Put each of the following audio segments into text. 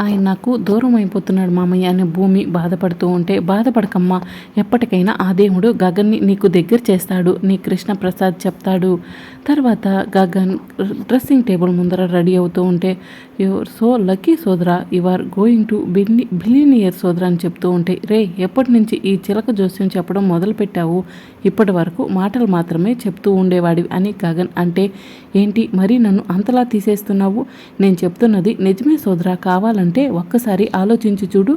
ఆయన నాకు దూరం అయిపోతున్నాడు మామయ్య అనే భూమి బాధపడుతూ ఉంటే బాధపడకమ్మా ఎప్పటికైనా ఆ దేవుడు గగన్ని నీకు దగ్గర చేస్తాడు నీ కృష్ణ ప్రసాద్ చెప్తాడు. తర్వాత గగన్ డ్రెస్సింగ్ టేబుల్ ముందర రెడీ అవుతూ ఉంటే యువర్ సో లక్కీ సోదరా you are going to billi billionaire సోదరా అని చెప్తూ ఉంటే రే ఎప్పటి నుంచి ఈ చిలక జోస్యం చెప్పడం మొదలుపెట్టావు ఇప్పటి వరకు మాటలు మాత్రమే చెప్తూ ఉండేవాడివి అని గగన్ అంటే ఏంటి మరీ నన్ను అంతలా తీసేస్తున్నావు? నేను చెప్తున్నది నిజమే సోదరా కావాలంటే ఒక్కసారి ఆలోచించి చూడు.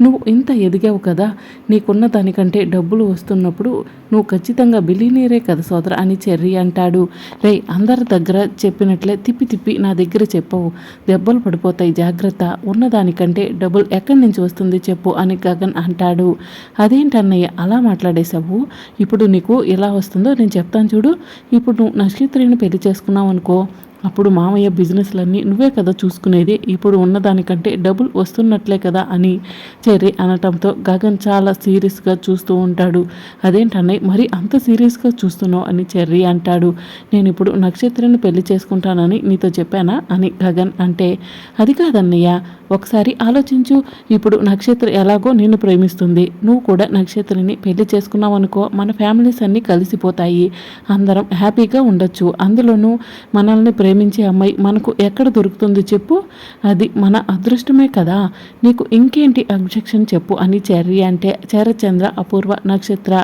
నువ్వు ఇంత ఎదిగావు కదా నీకున్న దానికంటే డబ్బులు వస్తున్నప్పుడు నువ్వు ఖచ్చితంగా బిలీనీరే కదా సోదర అని చెర్రీ అంటాడు. రే అందరి దగ్గర చెప్పినట్లే తిప్పి తిప్పి నా దగ్గర చెప్పవు. దెబ్బలు పడిపోతాయి జాగ్రత్త. ఉన్నదానికంటే డబ్బులు ఎక్కడి నుంచి వస్తుంది చెప్పు అని గగన్ అంటాడు. అదేంటన్నయ్య అలా మాట్లాడేశావు? ఇప్పుడు నీకు ఎలా వస్తుందో నేను చెప్తాను చూడు. ఇప్పుడు నువ్వు నక్షత్రిని పెళ్ళి చేసుకున్నావు అనుకో అప్పుడు మామయ్య బిజినెస్లన్నీ నువ్వే కదా చూసుకునేది ఇప్పుడు ఉన్నదానికంటే డబ్బులు వస్తున్నట్లే కదా అని చెర్రీ అనటంతో గగన్ చాలా సీరియస్గా చూస్తూ ఉంటాడు. అదేంటన్నయ్య మరి అంత సీరియస్గా చూస్తున్నావు? అని చెర్రీ అంటాడు. నేను ఇప్పుడు నక్షత్రాన్ని పెళ్ళి చేసుకుంటానని నీతో చెప్పానా? అని గగన్ అంటే అది కాదన్నయ్య ఒకసారి ఆలోచించు. ఇప్పుడు నక్షత్ర ఎలాగో నిన్ను ప్రేమిస్తుంది. నువ్వు కూడా నక్షత్రిని పెళ్ళి చేసుకున్నావనుకో మన ఫ్యామిలీస్ అన్నీ కలిసిపోతాయి. అందరం హ్యాపీగా ఉండొచ్చు. అందులోనూ మనల్ని ప్రేమించే అమ్మాయి మనకు ఎక్కడ దొరుకుతుంది చెప్పు. అది మన అదృష్టమే కదా. నీకు ఇంకేంటి అబ్జెక్షన్ చెప్పు అని చెర్రి అంటే చరచంద్ర అపూర్వ నక్షత్ర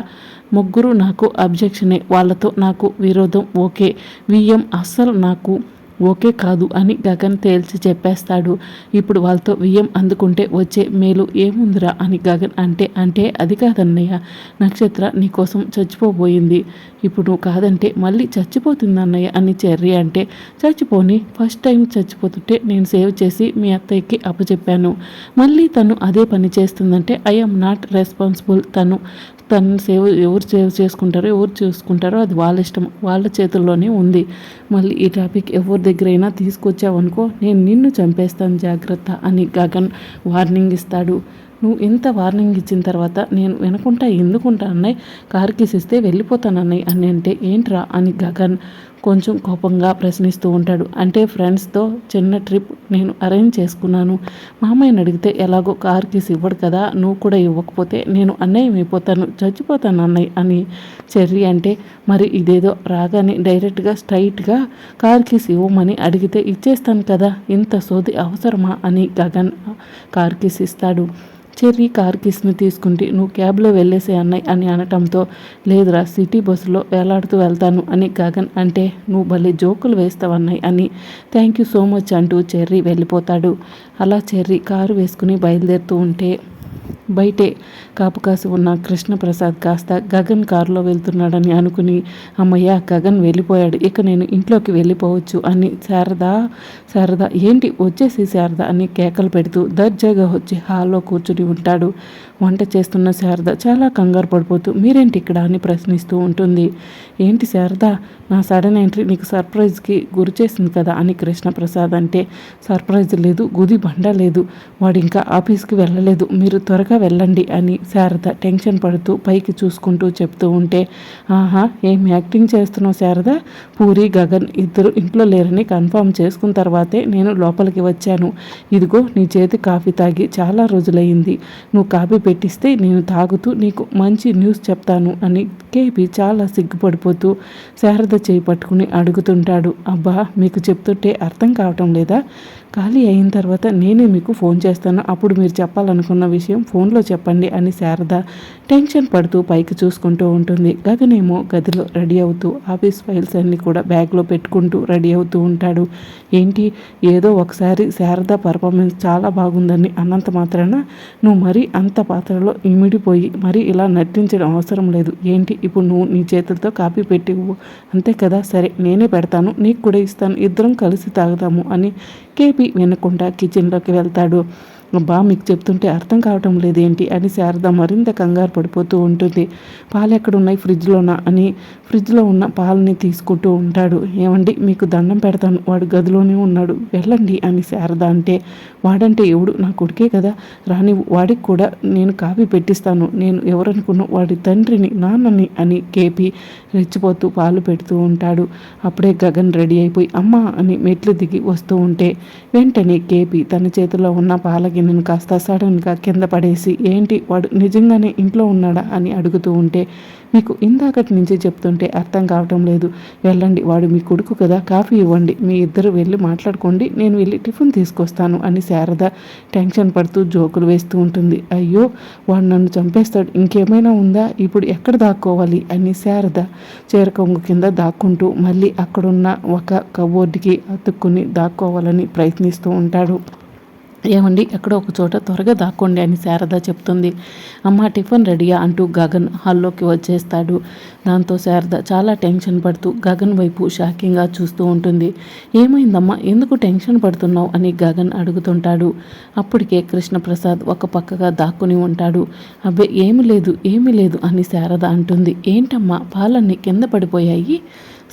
ముగ్గురు నాకు అబ్జెక్షనే. వాళ్ళతో నాకు విరోధం ఓకే. వియ్యం అస్సలు నాకు ఓకే కాదు అని గగన్ తేల్చి చెప్పేస్తాడు. ఇప్పుడు వాళ్ళతో వియ్యం అందుకుంటే వచ్చే మేలు ఏముందిరా అని గగన్ అంటే అంటే అది కాదన్నయ్య. నక్షత్ర నీకోసం చచ్చిపోబోయింది. ఇప్పుడు నువ్వు కాదంటే మళ్ళీ చచ్చిపోతుంది అన్నయ్య అని చెర్రి అంటే చచ్చిపోని ఫస్ట్ టైం చచ్చిపోతుంటే నేను సేవ్ చేసి మీ అత్తయ్యకి అప్పచెప్పాను. మళ్ళీ తను అదే పని చేస్తుందంటే ఐఎమ్ నాట్ రెస్పాన్సిబుల్ తను తను సేవ్ ఎవరు సేవ్ చేసుకుంటారో ఎవరు చూసుకుంటారో అది వాళ్ళ ఇష్టం వాళ్ళ చేతుల్లోనే ఉంది. మళ్ళీ ఈ టాపిక్ ఎవరి దగ్గరైనా తీసుకొచ్చావనుకో నేను నిన్ను చంపేస్తాను జాగ్రత్త అని గగన్ వార్నింగ్ ఇస్తాడు. నువ్వు ఇంత వార్నింగ్ ఇచ్చిన తర్వాత నేను వినకుండా ఎందుకుంటా అన్నయ్య? కారు కీసిస్తే వెళ్ళిపోతాను అన్నయ్య అని అంటే ఏంట్రా? అని గగన్ కొంచెం కోపంగా ప్రశ్నిస్తూ ఉంటాడు. అంటే ఫ్రెండ్స్తో చిన్న ట్రిప్ నేను అరేంజ్ చేసుకున్నాను. మామయ్యని అడిగితే ఎలాగో కార్ కీస్ ఇవ్వడు కదా నువ్వు కూడా ఇవ్వకపోతే నేను అన్నయ్యం అయిపోతాను చచ్చిపోతాను అన్నయ్య అని చెర్రీ అంటే మరి ఇదేదో రాగానే డైరెక్ట్గా స్ట్రైట్గా కార్ కీస్ ఇవ్వమని అడిగితే ఇచ్చేస్తాను కదా ఇంత సోది అవసరమా అని గగన్ కార్ కీస్ ఇస్తాడు. చెర్రీ కార్ కిస్ని తీసుకుంటే నువ్వు క్యాబ్లో వెళ్ళేసే అన్నయ్య అని అనటంతో లేదురా సిటీ బస్సులో వేలాడుతూ వెళ్తాను అని గగన్ అంటే నువ్వు భలే జోకులు వేస్తావు అని థ్యాంక్ యూ సో మచ్ అంటూ చెర్రీ వెళ్ళిపోతాడు. అలా చెర్రీ కారు వేసుకుని బయలుదేరుతూ ఉంటే బయటే కాపు కాసి ఉన్న కృష్ణప్రసాద్ కాస్త గగన్ కారులో వెళ్తున్నాడని అనుకుని అమ్మయ్య గగన్ వెళ్ళిపోయాడు. ఇక నేను ఇంట్లోకి వెళ్ళిపోవచ్చు అని శారదా శారదా ఏంటి? వచ్చేసి శారద అని కేకలు పెడుతూ దర్జాగా వచ్చి హాల్లో కూర్చుని ఉంటాడు. వంట చేస్తున్న శారద చాలా కంగారు పడిపోతూ మీరేంటి ఇక్కడ? అని ప్రశ్నిస్తూ ఉంటుంది. ఏంటి శారద నా సడన్ ఎంట్రీ నీకు సర్ప్రైజ్కి గురి చేసింది కదా అని కృష్ణప్రసాద్ అంటే సర్ప్రైజ్ లేదు గుది బండ లేదు. వాడు ఇంకా ఆఫీస్కి వెళ్ళలేదు. మీరు త్వరగా వెళ్ళండి అని శారద టెన్షన్ పడుతూ పైకి చూసుకుంటూ చెప్తూ ఉంటే ఆహా ఏం యాక్టింగ్ చేస్తున్నావు శారద? పూరి గగన్ ఇద్దరు ఇంట్లో లేరని కన్ఫర్మ్ చేసుకున్న తర్వాతే నేను లోపలికి వచ్చాను. ఇదిగో నీ చేతి కాఫీ తాగి చాలా రోజులయ్యింది. నువ్వు కాఫీ పెట్టిస్తే నేను తాగుతూ నీకు మంచి న్యూస్ చెప్తాను అని కేపీ చాలా సిగ్గుపడిపోతూ శారద చేయి పట్టుకుని అడుగుతుంటాడు. అబ్బా మీకు చెప్తుంటే అర్థం కావటం లేదా? ఖాళీ అయిన తర్వాత నేనే మీకు ఫోన్ చేస్తాను. అప్పుడు మీరు చెప్పాలనుకున్న విషయం ఫోన్లో చెప్పండి అని శారద టెన్షన్ పడుతూ పైకి చూసుకుంటూ ఉంటుంది. గగనేమో గదిలో రెడీ అవుతూ ఆఫీస్ ఫైల్స్ అన్నీ కూడా బ్యాగ్లో పెట్టుకుంటూ రెడీ అవుతూ ఉంటాడు. ఏంటి? ఏదో ఒకసారి శారద పర్ఫార్మెన్స్ చాలా బాగుందని అన్నంత మాత్రాన నువ్వు మరీ అంత పాత్రలో ఇమిడిపోయి మరీ ఇలా నటించడం అవసరం లేదు. ఏంటి? ఇప్పుడు నువ్వు నీ చేతులతో కాపీ పెట్టి అంతే కదా? సరే నేనే పెడతాను. నీకు కూడా ఇస్తాను. ఇద్దరం కలిసి తాగుతాము అని కేపీ వినకుండా కిచెన్లోకి వెళ్తాడు. బా మీకు చెప్తుంటే అర్థం కావటం లేదేంటి అని శారద మరింత కంగారు పడిపోతూ ఉంటుంది. పాలు ఎక్కడున్నాయి? ఫ్రిడ్జ్లోనా? అని ఫ్రిడ్జ్లో ఉన్న పాలని తీసుకుంటూ ఉంటాడు. ఏమండి మీకు దండం పెడతాను. వాడు గదిలోనే ఉన్నాడు. వెళ్ళండి అని శారద అంటే వాడంటే ఎవడు? నా కొడుకే కదా. రాని వాడికి కూడా నేను కాపీ పెట్టిస్తాను. నేను ఎవరనుకున్నా వాడి తండ్రిని నాన్నని అని కేపి రెచ్చిపోతూ పాలు పెడుతూ ఉంటాడు. అప్పుడే గగన్ రెడీ అయిపోయి అమ్మ అని మెట్లు దిగి వస్తూ ఉంటే వెంటనే కేపి తన చేతిలో ఉన్న పాలకి గిన్నెను కాస్త సడన్గా కింద పడేసి ఏంటి వాడు నిజంగానే ఇంట్లో ఉన్నాడా? అని అడుగుతూ ఉంటే మీకు ఇందాకటి నుంచి చెప్తుంటే అర్థం కావటం లేదు. వెళ్ళండి వాడు మీ కొడుకు కదా కాఫీ ఇవ్వండి మీ ఇద్దరు వెళ్ళి మాట్లాడుకోండి నేను వెళ్ళి టిఫిన్ తీసుకొస్తాను అని శారద టెన్షన్ పడుతూ జోకులు వేస్తూ ఉంటుంది. అయ్యో వాడు నన్ను చంపేస్తాడు ఇంకేమైనా ఉందా? ఇప్పుడు ఎక్కడ దాక్కోవాలి? అని శారద చీర కొంగు కింద దాక్కుంటూ మళ్ళీ అక్కడున్న ఒక కబోర్డ్కి అతుక్కుని దాక్కోవాలని ప్రయత్నిస్తూ ఉంటాడు. ఏమండి ఎక్కడో ఒక చోట త్వరగా దాక్కోండి అని శారద చెప్తుంది. అమ్మ టిఫిన్ రెడీయా అంటూ గగన్ హాల్లోకి వచ్చేస్తాడు. దాంతో శారద చాలా టెన్షన్ పడుతూ గగన్ వైపు షాకింగ్గా చూస్తూ ఉంటుంది. ఏమైందమ్మా ఎందుకు టెన్షన్ పడుతున్నావు అని గగన్ అడుగుతుంటాడు. అప్పటికే కృష్ణప్రసాద్ ఒక పక్కగా దాక్కుని ఉంటాడు. అబ్బే ఏమి లేదు ఏమీ లేదు అని శారద అంటుంది. ఏంటమ్మా పాలన్నీ కింద పడిపోయాయి?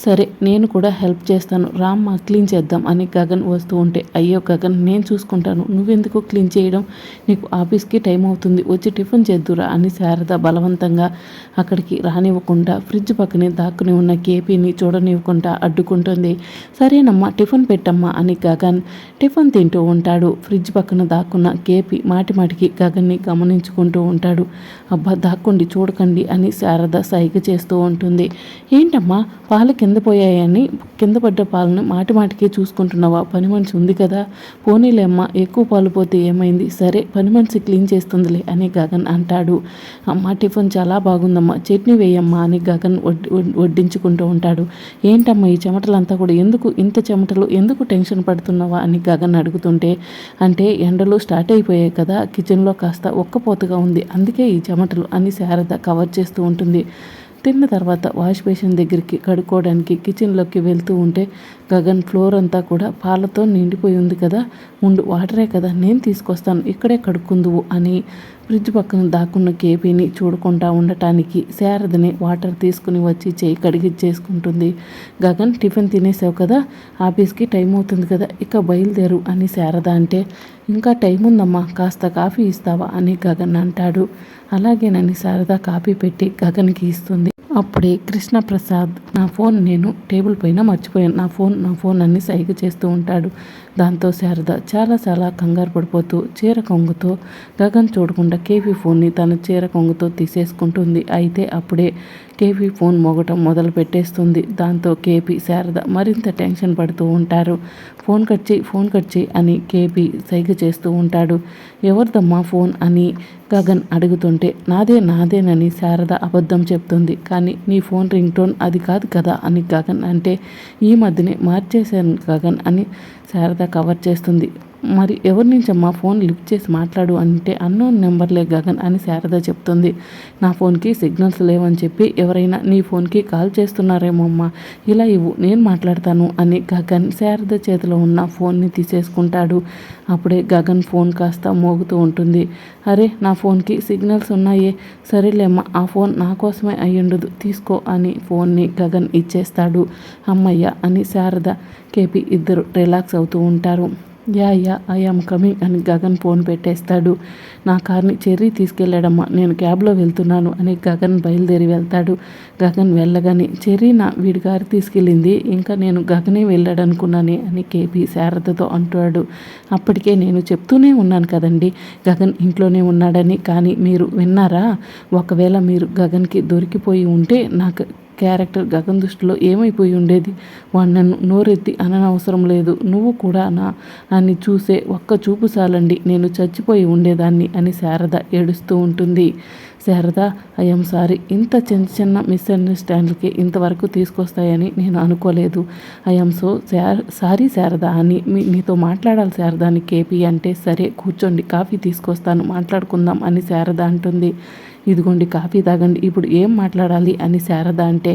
సరే నేను కూడా హెల్ప్ చేస్తాను. రామ్మ క్లీన్ చేద్దాం అని గగన్ వస్తూ ఉంటే అయ్యో గగన్ నేను చూసుకుంటాను. నువ్వెందుకు క్లీన్ చేయడం? నీకు ఆఫీస్కి టైం అవుతుంది. వచ్చి టిఫిన్ చేద్దురా అని శారద బలవంతంగా అక్కడికి రానివ్వకుండా ఫ్రిడ్జ్ పక్కనే దాక్కుని ఉన్న కేపీని చూడనివ్వకుండా అడ్డుకుంటుంది. సరేనమ్మా టిఫిన్ పెట్టమ్మా అని గగన్ టిఫిన్ తింటూ ఉంటాడు. ఫ్రిడ్జ్ పక్కన దాక్కున్న కేపీ మాటి మాటికి గగన్ని గమనించుకుంటూ ఉంటాడు. అబ్బా దాక్కుండి చూడకండి అని శారద సైగ చేస్తూ ఉంటుంది. ఏంటమ్మా పాలు కింద కింద పోయాయని కింద పడ్డ పాలను మాటి మాటికి చూసుకుంటున్నావా? పని మనిషి ఉంది కదా. పోనీలేమ్మ ఎక్కువ పాలు పోతే ఏమైంది? సరే పని మనిషి క్లీన్ చేస్తుందిలే అని గగన్ అంటాడు. అమ్మ టిఫిన్ చాలా బాగుందమ్మా. చట్నీ వేయమ్మా అని గగన్ వడ్డించుకుంటూ ఉంటాడు. ఏంటమ్మా ఈ చెమటలంతా కూడా? ఎందుకు ఇంత చెమటలు? ఎందుకు టెన్షన్ పడుతున్నావా? అని గగన్ అడుగుతుంటే అంటే ఎండలు స్టార్ట్ అయిపోయాయి కదా కిచెన్లో కాస్త ఒక్కపోతగా ఉంది. అందుకే ఈ చెమటలు అని శారద కవర్ చేస్తూ ఉంటుంది. తిన్న తర్వాత వాష్ బేసిన్ దగ్గరికి కడుక్కోవడానికి కిచెన్లోకి వెళ్తూ ఉంటే గగన్ ఫ్లోర్ అంతా కూడా పాలతో నిండిపోయి ఉంది కదా. ఉండు వాటరే కదా నేను తీసుకొస్తాను ఇక్కడే కడుక్కుందువు అని ఫ్రిడ్జ్ పక్కన దాక్కున్న కేపీని చూడకుండా ఉండటానికి శారదని వాటర్ తీసుకుని వచ్చి చేయి కడిగి చేసుకుంటుంది గగన్ టిఫిన్ తినేసావు కదా ఆఫీస్కి టైం అవుతుంది కదా ఇక బయలుదేరు అని శారద అంటే. ఇంకా టైం ఉందమ్మా కాస్త కాఫీ ఇస్తావా అని గగన్ అంటాడు. అలాగేనని శారద కాఫీ పెట్టి గగన్కి ఇస్తుంది. అప్పుడే కృష్ణప్రసాద్ నా ఫోన్ నేను టేబుల్ పైన మర్చిపోయాను. నా ఫోన్ నా ఫోన్ అన్ని సైగ చేస్తూ ఉంటాడు. దాంతో శారద చాలా చాలా కంగారు పడిపోతూ చీర కొంగుతో గగన్ చూడకుండా కేవీ ఫోన్ని తన చీర కొంగుతో తీసేసుకుంటుంది. అయితే అప్పుడే కేపీ ఫోన్ మోగటం మొదలు పెట్టేస్తుంది. దాంతో కేపీ శారద మరింత టెన్షన్ పడుతూ ఉంటారు. ఫోన్ కట్ చేయి ఫోన్ కట్ చేయి అని కేపీ సైగ చేస్తూ ఉంటాడు. ఎవరిదమ్మా ఫోన్ అని గగన్ అడుగుతుంటే నాదే నాదేనని శారద అబద్ధం చెప్తుంది. కానీ నీ ఫోన్ రింగ్ టోన్ అది కాదు కదా అని గగన్ అంటే ఈ మధ్యనే మార్చేశాను గగన్ అని శారద కవర్ చేస్తుంది. మరి ఎవరి నుంచి అమ్మా ఫోన్ లిఫ్ట్ చేసి మాట్లాడు అంటే అన్నోన్ నెంబర్లే గగన్ అని శారద చెప్తుంది. నా ఫోన్కి సిగ్నల్స్ లేవని చెప్పి ఎవరైనా నీ ఫోన్కి కాల్ చేస్తున్నారేమో అమ్మా. ఇలా ఇవ్వు నేను మాట్లాడతాను అని గగన్ శారద చేతిలో ఉన్న ఫోన్ని తీసేసుకుంటాడు. అప్పుడే గగన్ ఫోన్ కాస్త మోగుతూ ఉంటుంది. అరే నా ఫోన్కి సిగ్నల్స్ ఉన్నాయే. సరేలేమ్మా ఆ ఫోన్ నా కోసమే అయ్యుండదు తీసుకో అని ఫోన్ని గగన్ ఇచ్చేస్తాడు. అమ్మయ్య అని శారద కేపీ ఇద్దరు రిలాక్స్ అవుతూ ఉంటారు. యా యా ఐఆమ్ కమింగ్ అని గగన్ ఫోన్ పెట్టేస్తాడు. నా కార్ని చెర్రీ తీసుకెళ్ళాడమ్మా నేను క్యాబ్లో వెళ్తున్నాను అని గగన్ బయలుదేరి వెళ్తాడు. గగన్ వెళ్ళగానే చెర్రీ నా వీడి కారు తీసుకెళ్ళింది ఇంకా నేను గగనే వెళ్ళాడనుకున్నానే అని కేపీ శారదతో అంటాడు. అప్పటికే నేను చెప్తూనే ఉన్నాను కదండి గగన్ ఇంట్లోనే ఉన్నాడని కానీ మీరు విన్నారా? ఒకవేళ మీరు గగన్కి దొరికిపోయి ఉంటే నాకు క్యారెక్టర్ గగన్ దృష్టిలో ఏమైపోయి ఉండేది? వాడు నన్ను నోరెత్తి అననవసరం లేదు. నువ్వు కూడా నా నన్ను చూసే ఒక్క చూపు చాలండి. నేను చచ్చిపోయి ఉండేదాన్ని అని శారద ఏడుస్తూ ఉంటుంది. Sharada I'm sorry. ఇంత చిన్న చిన్న మిస్అండర్స్టాండ్లకి ఇంతవరకు తీసుకొస్తాయని నేను అనుకోలేదు. ఐఎమ్ సో సారీ శారద అని మీ నీతో మాట్లాడాలి శారద అని కేపీ అంటే సరే కూర్చోండి. కాఫీ తీసుకొస్తాను. మాట్లాడుకుందాం అని శారద అంటుంది. ఇదిగోండి కాఫీ తాగండి ఇప్పుడు ఏం మాట్లాడాలి అని శారద అంటే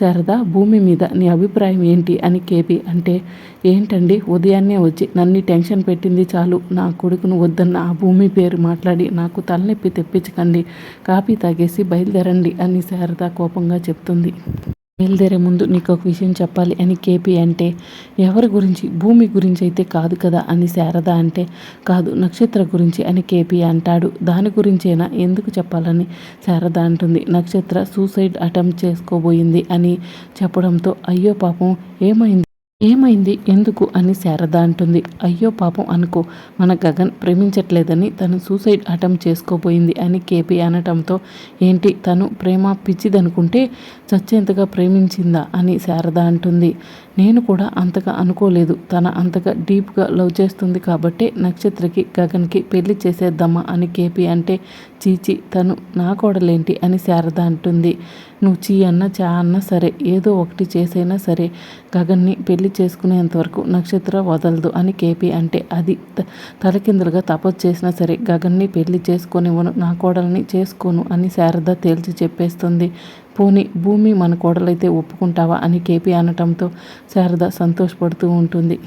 శారద భూమి మీద నీ అభిప్రాయం ఏంటి అని కేపీ అంటే ఏంటండి ఉదయాన్నే వచ్చి నన్ను టెన్షన్ పెట్టింది చాలు నా కొడుకును వద్దన్న ఆ భూమి పేరు మాట్లాడి నాకు తలనొప్పి తెప్పించకండి కాఫీ తాగేసి బయలుదేరండి అని శారద కోపంగా చెప్తుంది. బయలుదేరే ముందు నీకు ఒక విషయం చెప్పాలి అని కేపీ అంటే ఎవరి గురించి? భూమి గురించి అయితే కాదు కదా అని శారద అంటే కాదు నక్షత్ర గురించి అని కేపీ అంటాడు. దాని గురించేనా? ఎందుకు చెప్పాలని శారద అంటుంది. నక్షత్ర సూసైడ్ అటెంప్ట్ చేసుకోబోయింది అని చెప్పడంతో అయ్యో పాపం ఏమైంది? ఏమైంది? ఎందుకు? అని శారద అంటుంది. అయ్యో పాపం అనుకో మన గగన్ ప్రేమించట్లేదని తను సూసైడ్ అటెంప్ట్ చేసుకోబోయింది అని కేపీ అనటంతో ఏంటి తను ప్రేమ పిచ్చిదనుకుంటే చచ్చేంతగా ప్రేమించిందా? అని శారద అంటుంది. నేను కూడా అంతగా అనుకోలేదు. తన అంతగా డీప్గా లవ్ చేస్తుంది కాబట్టి నక్షత్రకి గగన్కి పెళ్ళి చేసేద్దామా అని కేపీ అంటే చీచి తను నా కోడలేంటి అని శారద అంటుంది. నువ్వు చీ అన్నా చా అన్నా సరే ఏదో ఒకటి చేసైనా సరే గగన్ని పెళ్ళి చేసుకునేంతవరకు నక్షత్ర వదలదు అని కేపీ అంటే అది తలకిందులుగా తపస్సు చేసినా సరే గగన్ని పెళ్ళి చేసుకొనివ్వను నా కోడల్ని చేసుకోను అని శారద తేల్చి చెప్పేస్తుంది. పోని భూమి మన కోడలైతే ఒప్పుకుంటావా అని కేపీ అనటంతో శారద సంతోషపడుతూ ఉంటుంది.